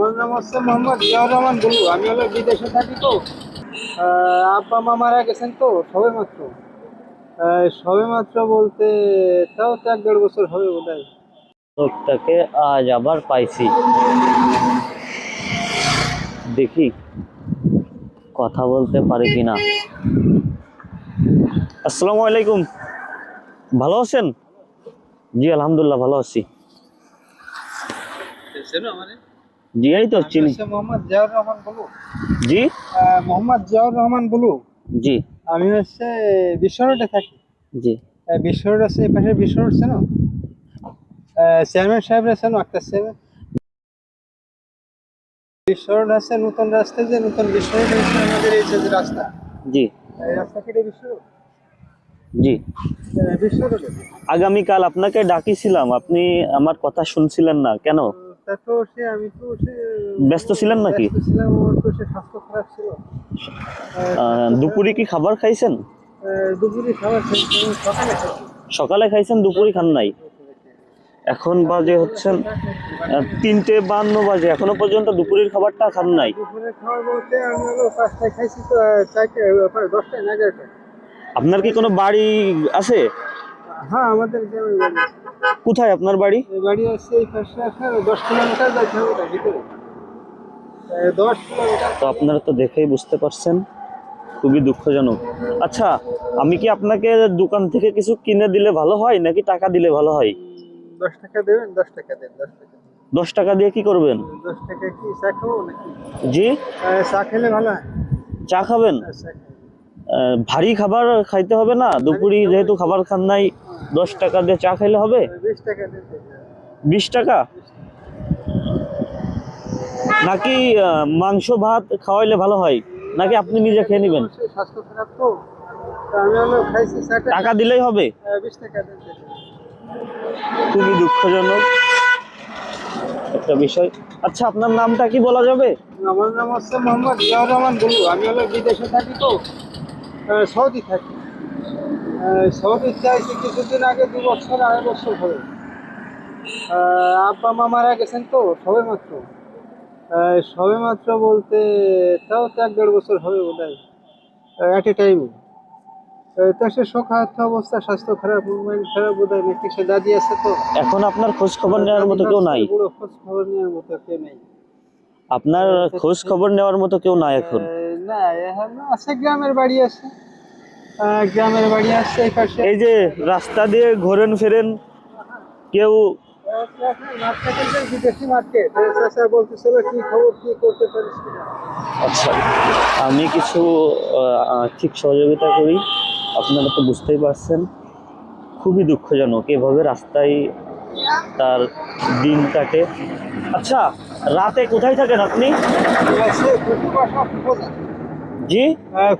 আমার নাম হচ্ছে মোহাম্মদ জিয়াউর রহমান বলু আমি হলো বিদেশে থাকি তো। আব্বা মা মারা গেছেন তো সবে মাত্র। আহ, সবে মাত্র বলতে তাও তো এক দেড় বছর হবে বোধ হয় লোকটাকে আজ আবার পাইছি। দেখি কথা বলতে পারে কিনা। আসসালামু আলাইকুম। ভালো আছেন? জি আলহামদুলিল্লাহ ভালো আছি। জি এই তো চিনি। মোহাম্মদ জিয়াউর রহমান বলু। জি? মোহাম্মদ জিয়াউর রহমান বলু। জি। আমি হচ্ছে বিশ্ব রোডে থাকি। জি। বিশ্ব রোড আছে এই পাশে বিশ্ব রোড চেনো? চেয়ারম্যান সাহেব চেনো? আক্তার সাহেব। বিশ্ব রোড আছে নতুন রাস্তা যে নতুন বিশ্ব রোড আমাদের এই যে রাস্তা। জি। এই রাস্তা কেটে বিশ্ব রোড? জি। আগামীকাল আপনাকে ডাকিছিলাম আপনি আমার কথা শুনছিলেন না কেন? তা তো সে আমি তো সে ব্যস্ত ছিলেন নাকি? ব্যস্ত ছিলাম ওর তো সে স্বাস্থ্য খারাপ ছিল। দুপুরে কি খাবার খাইছেন? দুপুরে খাবার সকালে সকালে খাইছেন দুপুরে খান নাই? এখন বাজে হচ্ছেন তিনটে বান্ন বাজে এখনও পর্যন্ত দুপুরের খাবারটা খান নাই? খাবার বলতে আমি হলো পাঁচটায় খাইছি তো চারটে দশটায় না আপনার কি কোনো বাড়ি আছে? হ্যাঁ আমাদের গ্রামে বাড়ি। আছে। কোথায় আপনার বাড়ি? বাড়ি আছে এই পাশে দশ কিলোমিটার যাইতে হবে ভিতরে। তো আপনারা তো দেখেই বুঝতে পারছেন খুবই দুঃখজনক। আচ্ছা আমি কি আপনাকে দোকান থেকে কিছু কিনে দিলে ভালো হয় নাকি টাকা দিলে ভালো হয়? দশ টাকা দেবেন দশ টাকা দেন দশ টাকা দশ টাকা দিয়ে কি করবেন? দশ টাকা কি চা খাব নাকি? জি? চা খেলে ভালো হয়। চা খাবেন? হ্যাঁ, ভারী খাবার খাইতে হবে না। দুপুরি যেহেতু খাবার খান নাই, দশ টাকা দিয়ে চা খাইলে হবে? বিশ টাকা? নাকি মাংস, ভাত খাওয়াইলে ভালো হয়? নাকি আপনি নিজে খেয়ে নেবেন? টাকা দিলেই হবে? খুবই দুঃখজনক। একটা বিষয়। আচ্ছা আপনার নামটা কি বলা যাবে? আমার নাম হচ্ছে মোহাম্মদ জিয়াউর রহমান বলু আমি হলো বিদেশে থাকি তো। সৌদি থাকি। সৌদি চাইছি কিছুদিন আগে দু বছর আড়াই বছর হবে আহ, আব্বা মা মারা গেছেন তো সবে মাত্র। সবে মাত্র বলতে তাও তো এক দেড় বছর হবে বোধ হয় অ্যাট এ টাইম তো সে শোকাহত অবস্থা স্বাস্থ্য খারাপ মাইন্ড খারাপ বোধ হয় নাকি সে দাদি আছে তো। এখন আপনার খোঁজ খবর নেওয়ার মতো কেউ নাই? খোঁজ খবর নেওয়ার মতো কেউ নেই। আপনার খোঁজ খবর নেওয়ার মতো কেউ নাই এখন? না এখন আছে গ্রামের বাড়ি আছে। গ্রামের বাড়ি আছে এই পাশে। এই যে রাস্তা দিয়ে ঘোরেন ফেরেন কেউ আচ্ছা আমি কিছু আর্থিক সহযোগিতা করি আপনারা তো বুঝতেই পারছেন। খুবই দুঃখজনক এভাবে রাস্তায় তার দিন কাটে। আচ্ছা রাতে কোথায় থাকেন আপনি? জি?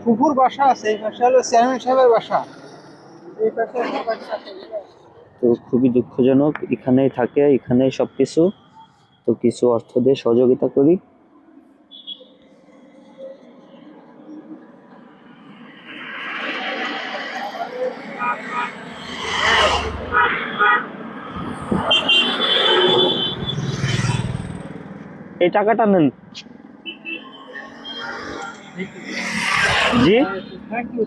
ফুফুর বাসা আছে এই পাশে হলো চেয়ারম্যান সাহেবের বাসা। এই পাশে। তো খুবই দুঃখজনক এখানেই থাকে এখানেই সব কিছু তো কিছু অর্থ দিয়ে সহযোগিতা করি। এই টাকাটা নেন। जी? Thank you